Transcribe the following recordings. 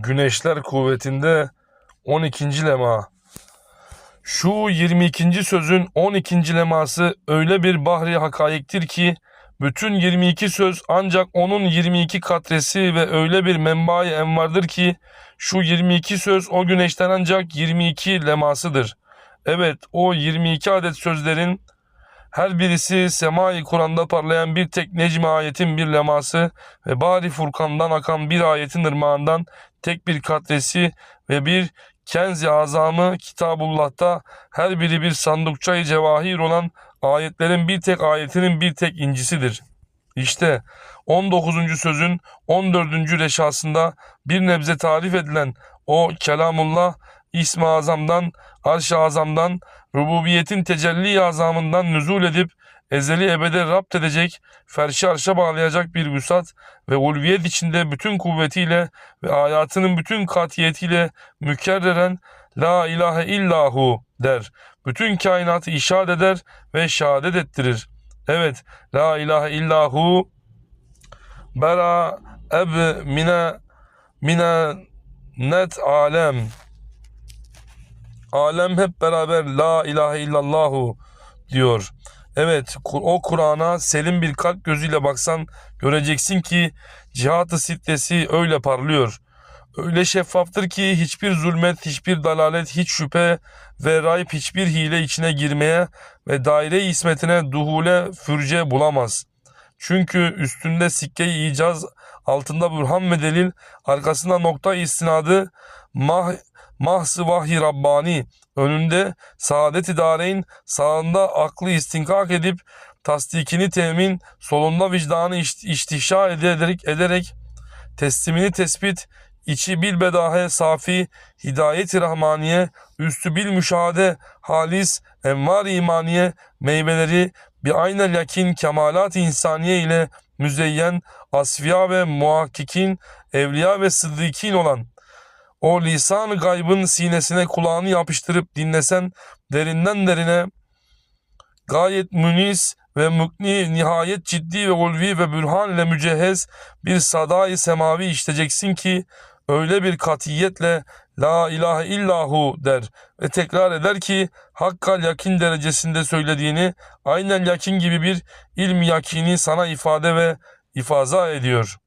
Güneşler kuvvetinde 12. lema. Şu 22. sözün 12. leması öyle bir bahri hakayiktir ki bütün 22 söz ancak onun 22 katresi ve öyle bir menbai envardır ki şu 22 söz o güneşten ancak 22 lemasıdır. Evet o 22 adet sözlerin her birisi semai Kur'an'da parlayan bir tek necmi ayetin bir leması ve bari Furkan'dan akan bir ayetin ırmağından tek bir katresi ve bir kenzi azamı Kitabullah'ta her biri bir sandukçayı cevahir olan ayetlerin bir tek ayetinin bir tek incisidir. İşte 19. sözün 14. reşasında bir nebze tarif edilen o kelamullah İsmi Azam'dan, Arş-ı Azam'dan, rububiyetin tecelli azamından nüzul edip ezeli ebede rapt edecek, ferşi arşa bağlayacak bir vüsat ve ulviyet içinde bütün kuvvetiyle ve hayatının bütün katiyetiyle mükerreren La ilahe illahu der. Bütün kainatı işaret eder ve şehadet ettirir. Evet, La ilahe illahu bera eb mine mine net alem Alem hep beraber la ilahe illallahu diyor. Evet o Kur'an'a selim bir kalp gözüyle baksan göreceksin ki cihat-ı sittesi öyle parlıyor. Öyle şeffaftır ki hiçbir zulmet, hiçbir dalalet, hiç şüphe ve rayb hiçbir hile içine girmeye ve daire ismetine duhule fürce bulamaz. Çünkü üstünde sikke-i icaz, altında burhan ve delil, arkasında nokta istinadı, mah mahsı vahyi Rabbani önünde saadet-i dareyn sağında aklı istinkak edip tasdikini temin solunda vicdanı istihşa ederek, ederek teslimini tespit içi bil bedahe safi hidayet-i rahmaniye üstü bil müşahede halis envar imaniye meyveleri bir aynel yakin kemalat insaniye ile müzeyyen asfiya ve muhakkikin evliya ve sıddıkin olan o lisan gaybın sinesine kulağını yapıştırıp dinlesen derinden derine gayet münis ve mukni nihayet ciddi ve ulvi ve bürhan ile mücehhez bir sadai semavi işleyeceksin ki öyle bir katiyetle la ilahe illahu der ve tekrar eder ki hakkal yakin derecesinde söylediğini aynen yakin gibi bir ilmi yakini sana ifade ve ifaza ediyor.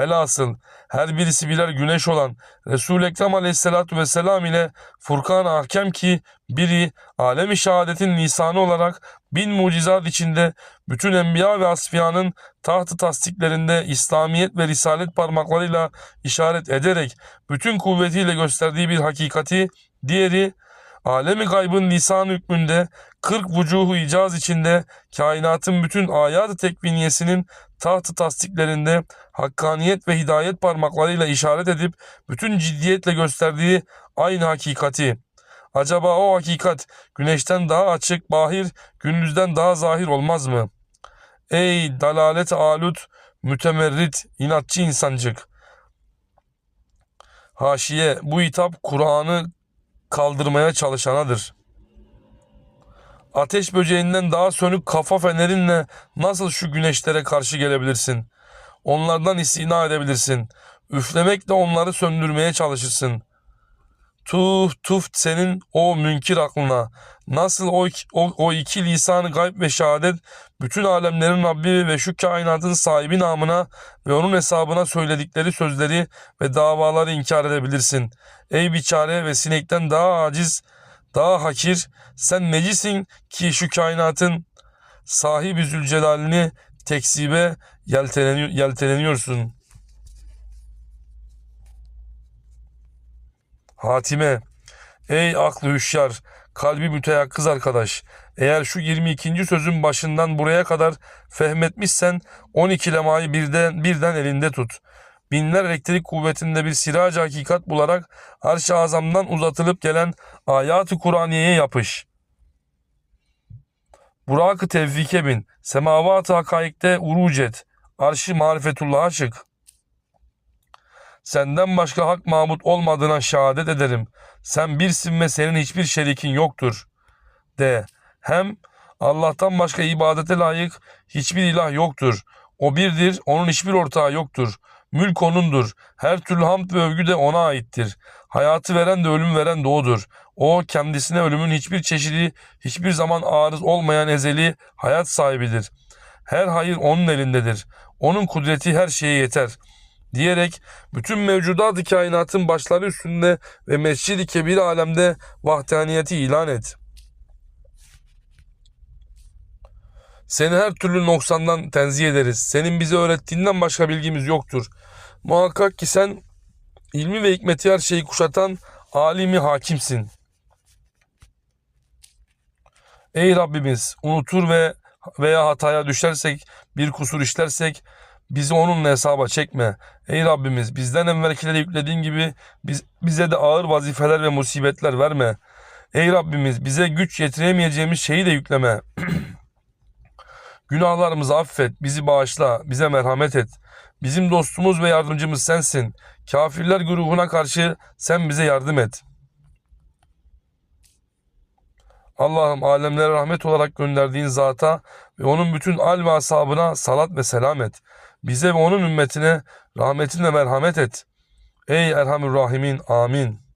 Elhasıl her birisi birer güneş olan Resul-i Ekrem aleyhissalatu vesselam ile Furkan Ahkem ki biri alemi şehadetin lisanı olarak bin mucizat içinde bütün enbiya ve asfiyanın tahtı tasdiklerinde İslamiyet ve Risalet parmaklarıyla işaret ederek bütün kuvvetiyle gösterdiği bir hakikati, diğeri alemi gaybın lisan hükmünde 40 vucuhu icaz içinde kainatın bütün ayat-ı tekviniyesinin tahtı tasdiklerinde hakkaniyet ve hidayet parmaklarıyla işaret edip bütün ciddiyetle gösterdiği aynı hakikati. Acaba o hakikat güneşten daha açık, bahir, gündüzden daha zahir olmaz mı? Ey dalalet alut, mütemerrit, inatçı insancık. Haşiye, bu hitap Kur'an'ı kaldırmaya çalışanadır. Ateş böceğinden daha sönük kafa fenerinle nasıl şu güneşlere karşı gelebilirsin? Onlardan istina edebilirsin. Üflemekle onları söndürmeye çalışırsın. Tuh tuf senin o münkir aklına. Nasıl o, o, o iki lisanı gayb ve şehadet bütün alemlerin Rabbi ve şu kainatın sahibi namına ve onun hesabına söyledikleri sözleri ve davaları inkar edebilirsin. Ey biçare ve sinekten daha aciz, daha hakir, sen necisin ki şu kainatın sahibi zülcelalini tekzibe yelteleniyor, yelteleniyorsun. Hatime, ey aklı hüşyar, kalbi müteyakkız arkadaş. Eğer şu 22. sözün başından buraya kadar fehmetmişsen 12 lemayı birden, birden elinde tut. Binler elektrik kuvvetinde bir sirac hakikat bularak arş-ı azamdan uzatılıp gelen ayat-ı Kur'aniye'ye yapış. Burak-ı tevfike bin, semavat-ı hakaikte uruc et, arş-ı marifetullah'a çık. Senden başka hak mabut olmadığına şehadet ederim. Sen birsin ve senin hiçbir şerikin yoktur. De. Hem Allah'tan başka ibadete layık hiçbir ilah yoktur. O birdir, onun hiçbir ortağı yoktur. Mülk O'nundur. Her türlü hamd ve övgü de O'na aittir. Hayatı veren de ölüm veren de O'dur. O kendisine ölümün hiçbir çeşidi, hiçbir zaman arız olmayan ezeli hayat sahibidir. Her hayır O'nun elindedir. O'nun kudreti her şeye yeter. Diyerek bütün mevcudat-ı kainatın başları üstünde ve mescid-i kebir alemde vahdaniyeti ilan et. Seni her türlü noksandan tenzih ederiz. Senin bize öğrettiğinden başka bilgimiz yoktur. Muhakkak ki sen ilmi ve hikmeti her şeyi kuşatan alimi hakimsin. Ey Rabbimiz unutur ve veya hataya düşersek, bir kusur işlersek bizi onunla hesaba çekme. Ey Rabbimiz bizden evvelkilere yüklediğin gibi biz, bize de ağır vazifeler ve musibetler verme. Ey Rabbimiz bize güç yetiremeyeceğimiz şeyi de yükleme. Günahlarımızı affet, bizi bağışla, bize merhamet et. Bizim dostumuz ve yardımcımız sensin. Kafirler grubuna karşı sen bize yardım et. Allah'ım alemlere rahmet olarak gönderdiğin zata ve onun bütün al ve ashabına salat ve selam et. Bize ve onun ümmetine rahmetinle merhamet et. Ey Erhamür Rahimin amin.